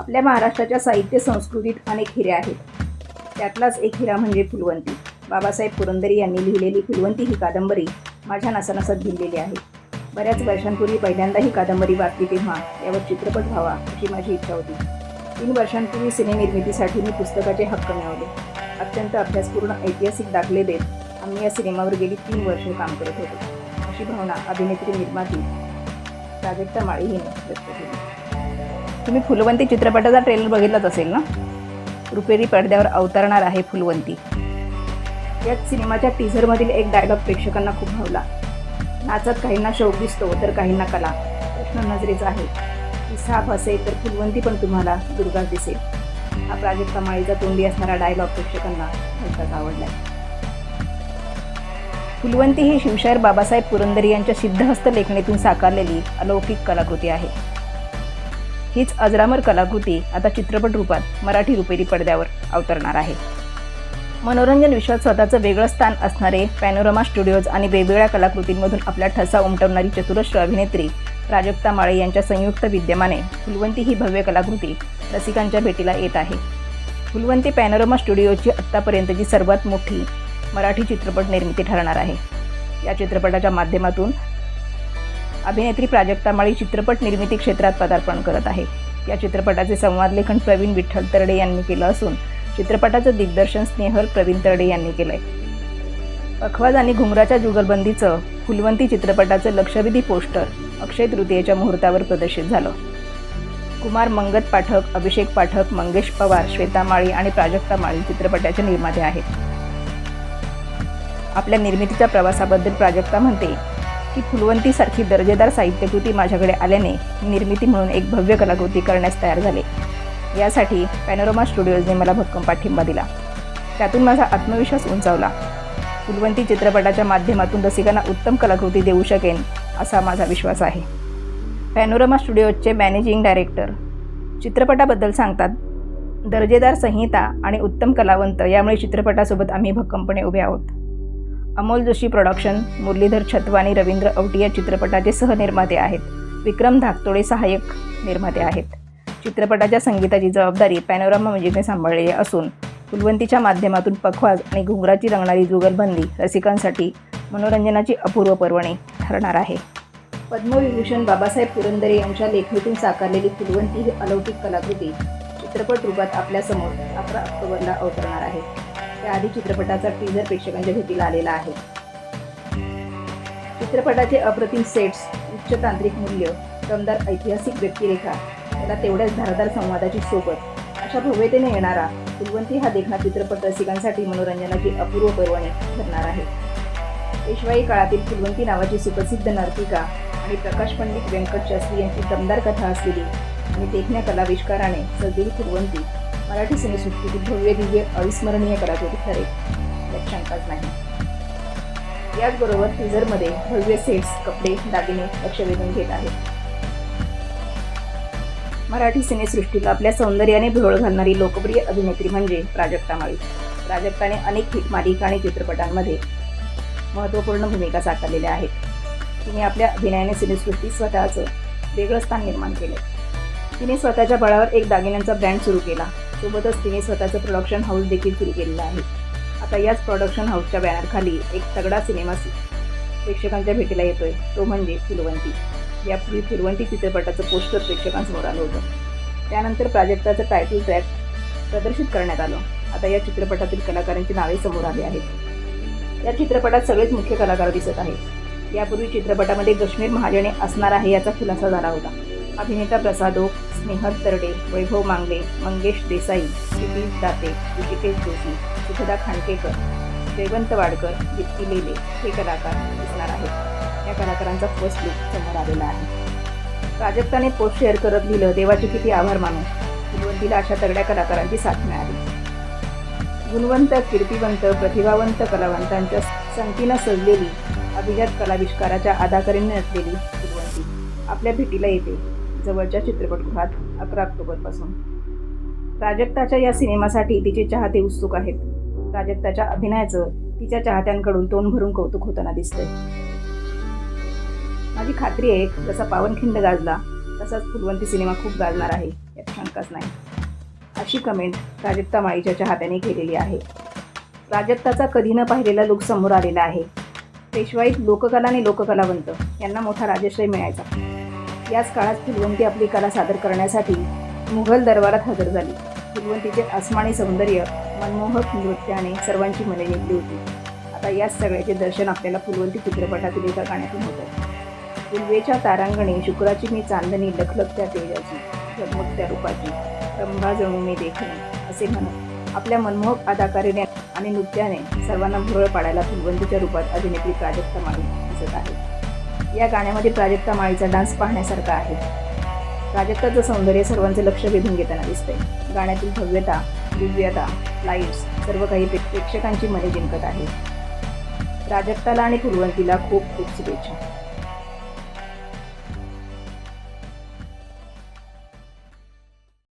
आपल्या महाराष्ट्राच्या साहित्य संस्कृतीत अनेक हिरे आहेत. त्यातलाच एक हिरा म्हणजे फुलवंती. बाबासाहेब पुरंदरे यांनी लिहिलेली फुलवंती ही कादंबरी माझ्या नसानसात भिनलेली आहे. बऱ्याच वर्षांपूर्वी पहिल्यांदा ही कादंबरी वाचली तेव्हा यावर चित्रपट व्हावा अशी माझी इच्छा होती. तीन वर्षांपूर्वी सिनेनिर्मितीसाठी मी पुस्तकाचे हक्क मिळवले. अत्यंत अभ्यासपूर्ण ऐतिहासिक दाखले देत आम्ही या सिनेमावर गेली तीन वर्षे काम करत होतो. अशी भावना अभिनेत्री निर्माती प्राजक्ता माळी हिने व्यक्त केली. तुम्ही फुलवंती चित्रपटाचा ट्रेलर बघितलाच असेल ना? रुपेरी पडद्यावर अवतरणार आहे फुलवंती. या सिनेमाच्या टीझरमधील एक डायलॉग प्रेक्षकांना खूप भावला. नाचत काहींना शौक दिसतो तर काहींना कला. प्रश्न नजरेचा आहे. ती साफ असेल तर फुलवंती पण तुम्हाला दुर्गा दिसेल. हा प्राजक्ता माळीचा तोंडी असणारा डायलॉग प्रेक्षकांना भलताच आवडला फुलवंती ही शिवशायर बाबासाहेब पुरंदरे यांच्या सिद्धहस्त लेखणीतून साकारलेली अलौकिक कलाकृती आहे. हीच अजरामर कलाकृती आता चित्रपट रूपात मराठी रुपेरी पडद्यावर अवतरणार आहे. मनोरंजन विश्वात स्वतःचं वेगळं स्थान असणारे पॅनोरमा स्टुडिओज आणि वेगवेगळ्या कलाकृतींमधून आपला ठसा उमटवणारी चतुरश्र अभिनेत्री प्राजक्ता माळे यांच्या संयुक्त विद्यमाने फुलवंती ही भव्य कलाकृती रसिकांच्या भेटीला येत आहे. फुलवंती पॅनोरमा स्टुडिओची आत्तापर्यंतची सर्वात मोठी मराठी चित्रपट निर्मिती ठरणार आहे. या चित्रपटाच्या माध्यमातून अभिनेत्री प्राजक्ता माळी चित्रपट निर्मिती क्षेत्रात पदार्पण करत आहे. या चित्रपटाचे संवाद लेखन प्रवीण विठ्ठल तरडे यांनी केलं असून चित्रपटाचं दिग्दर्शन स्नेहल प्रवीण तरडे यांनी केलंय. पखवाज आणि घुंगराच्या जुगलबंदीचं फुलवंती चित्रपटाचं लक्षवेधी पोस्टर अक्षय तृतीयेच्या मुहूर्तावर प्रदर्शित झालं. कुमार मंगत पाठक अभिषेक पाठक मंगेश पवार श्वेता माळी आणि प्राजक्ता माळी चित्रपटाचे निर्माते आहेत. आपल्या निर्मितीच्या प्रवासाबद्दल प्राजक्ता म्हणते की फुलवंतीसारखी दर्जेदार साहित्यकृती माझ्याकडे आल्याने निर्मिती म्हणून एक भव्य कलाकृती करण्यास तयार झाले. यासाठी पॅनोरोमा स्टुडिओजने मला भक्कम पाठिंबा दिला. त्यातून माझा आत्मविश्वास उंचावला. फुलवंती चित्रपटाच्या माध्यमातून रसिकांना उत्तम कलाकृती देऊ शकेन असा माझा विश्वास आहे. पॅनोरमा स्टुडिओजचे मॅनेजिंग डायरेक्टर चित्रपटाबद्दल सांगतात दर्जेदार संहिता आणि उत्तम कलावंत यामुळे चित्रपटासोबत आम्ही भक्कमपणे उभे आहोत. अमोल जोशी प्रोडक्शन मुरलीधर छतवानी रवींद्र औटी या चित्रपटाचे सहनिर्माते आहेत. विक्रम धाकतोडे सहाय्यक निर्माते आहेत. चित्रपटाच्या संगीताची जबाबदारी पॅनोरामा म्युझिकने सांभाळलेली असून कुलवंतीच्या माध्यमातून पखवाज आणि घुंगराची रंगणारी जुगलबंदी रसिकांसाठी मनोरंजनाची अपूर्व पर्वणी ठरणार आहे. पद्मविभूषण बाबासाहेब पुरंदरे यांच्या लेखणीतून साकारलेली कुलवंती ही अलौकिक कलाकृती चित्रपट रूपात आपल्यासमोर अकरा ऑक्टोबरला अवतरणार आहे. त्याआधी चित्रपटाचा टीझर प्रेक्षकांच्या भेटीला आलेला आहे. चित्रपटाचे अप्रतिम सेट्स उच्च तांत्रिक मूल्य दमदार ऐतिहासिक व्यक्तिरेखा त्याला तेवढ्याच धारदार संवादाची सोबत अशा भव्यतेने येणारा कुलवंती हा देखणा चित्रपट रसिकांसाठी मनोरंजनाची अपूर्व पर्वणी ठरणार आहे. पेशवाई काळातील कुलवंती नावाची सुप्रसिद्ध नर्तिका आणि प्रकाश पंडित व्यंकट शास्त्री यांची दमदार कथा असलेली आणि देखण्या कलाविष्काराने सजलेली कुलवंती मराठी सिनेसृष्टीतील भव्य दिव्य अविस्मरणीय करावे ठरेल यात शंकाच नाही. याचबरोबर टीझरमध्ये भव्य सेट्स कपडे दागिने लक्ष वेधून घेत आहेत. मराठी सिनेसृष्टीला आपल्या सौंदर्याने भुरळ घालणारी लोकप्रिय अभिनेत्री म्हणजे प्राजक्ता माळी. प्राजक्ताने अनेक हिट मालिका आणि चित्रपटांमध्ये महत्त्वपूर्ण भूमिका साकारलेल्या आहेत. तिने आपल्या अभिनयाने सिनेसृष्टीत स्वतःचं वेगळं स्थान निर्माण केलं. तिने स्वतःच्या बळावर एक दागिन्यांचा ब्रँड सुरू केला. सोबतच तिने स्वतःचं प्रोडक्शन हाऊस देखील सुरू केलेलं आहे. आता याच प्रोडक्शन हाऊसच्या बॅनरखाली एक तगडा सिनेमा प्रेक्षकांच्या भेटीला येतोय. तो म्हणजे फिरवंती यापूर्वी फिरवंती चित्रपटाचं पोस्टर प्रेक्षकांसमोर आलं होतं. त्यानंतर प्राजक्ताचं टायटल ट्रॅक प्रदर्शित करण्यात आलं. आता या चित्रपटातील कलाकारांची नावे समोर आली आहेत. या चित्रपटात सगळेच मुख्य कलाकार दिसत आहेत. यापूर्वी चित्रपटामध्ये कश्मीर महाजने असणार आहे याचा खुलासा झाला होता. अभिनेता प्रसादोक स्नेहल तरडे वैभव मांगले मंगेश देसाई क्षितिज दाते ऋषिकेश जोशी सुखदा खांडकेकर जयवंत वाडकर दीप्ती लेले हे कलाकार दिसणार आहेत. या कलाकारांचा फर्स्ट लुक समोर आलेला आहे. प्राजक्ताने पोस्ट शेअर करत लिहिलं देवाचे किती आभार मानू. गुणवंतीला अशा तगड्या कलाकारांची साथ मिळाली. गुणवंत कीर्तिवंत प्रतिभावंत कलावंतांच्या संगतीनं सजलेली अभिजात कलाविष्काराच्या आधाकरीने नसलेली गुणवंती आपल्या भेटीला येते. जवळच्या चित्रपटगृहात अकरा ऑक्टोबरपासून. प्राजक्ताच्या या सिनेमासाठी तिचे चाहते उत्सुक आहेत. प्राजक्ताच्या अभिनयाचं तिच्या चाहत्यांकडून तोंड भरून कौतुक होताना दिसतंय. माझी खात्री आहे जसा पावनखिंड गाजला तसाच फुलवंती सिनेमा खूप गाजणार आहे यात शंकाच नाही. अशी कमेंट प्राजक्ता माळीच्या चाहत्याने केलेली आहे. प्राजक्ताचा कधी न पाहिलेला लुक समोर आलेला आहे. पेशवाईत लोककला आणि लोककलावंत यांना मोठा राजश्रय मिळायचा. याच काळात फुलवंती आपली कला सादर करण्यासाठी मुघल दरबारात हजर झाली. फुलवंतीचे आसमानी सौंदर्य मनमोहक नृत्याने सर्वांची मने जिंकली होती. आता याच सगळ्याचे दर्शन आपल्याला फुलवंती चित्रपटातील एका गाण्यातून होतं फुलवेच्या तारांगणे शुक्राची मी चांदणी लखलखत्या तेजाची झगमगत्या रूपाची रंभा जणू मी देखणे असे म्हणत आपल्या मनमोहक अदाकारीने आणि नृत्याने सर्वांना भुरळ पाडायला फुलवंतीच्या रूपात अभिनेत्री प्राजक्ता माळी दिसत आहे या गाण्यामध्ये प्राजक्ता माळीचा डान्स पाहण्यासारखा आहे. प्राजक्ताचं सौंदर्य सर्वांचं लक्ष वेधून घेताना दिसते गाण्यातील भव्यता दिव्यता लाईट्स सर्व काही प्रे- प्रेक्षकांची मने जिंकत आहे. प्राजक्ताला आणि फुलवंतीला खूप खूप शुभेच्छा.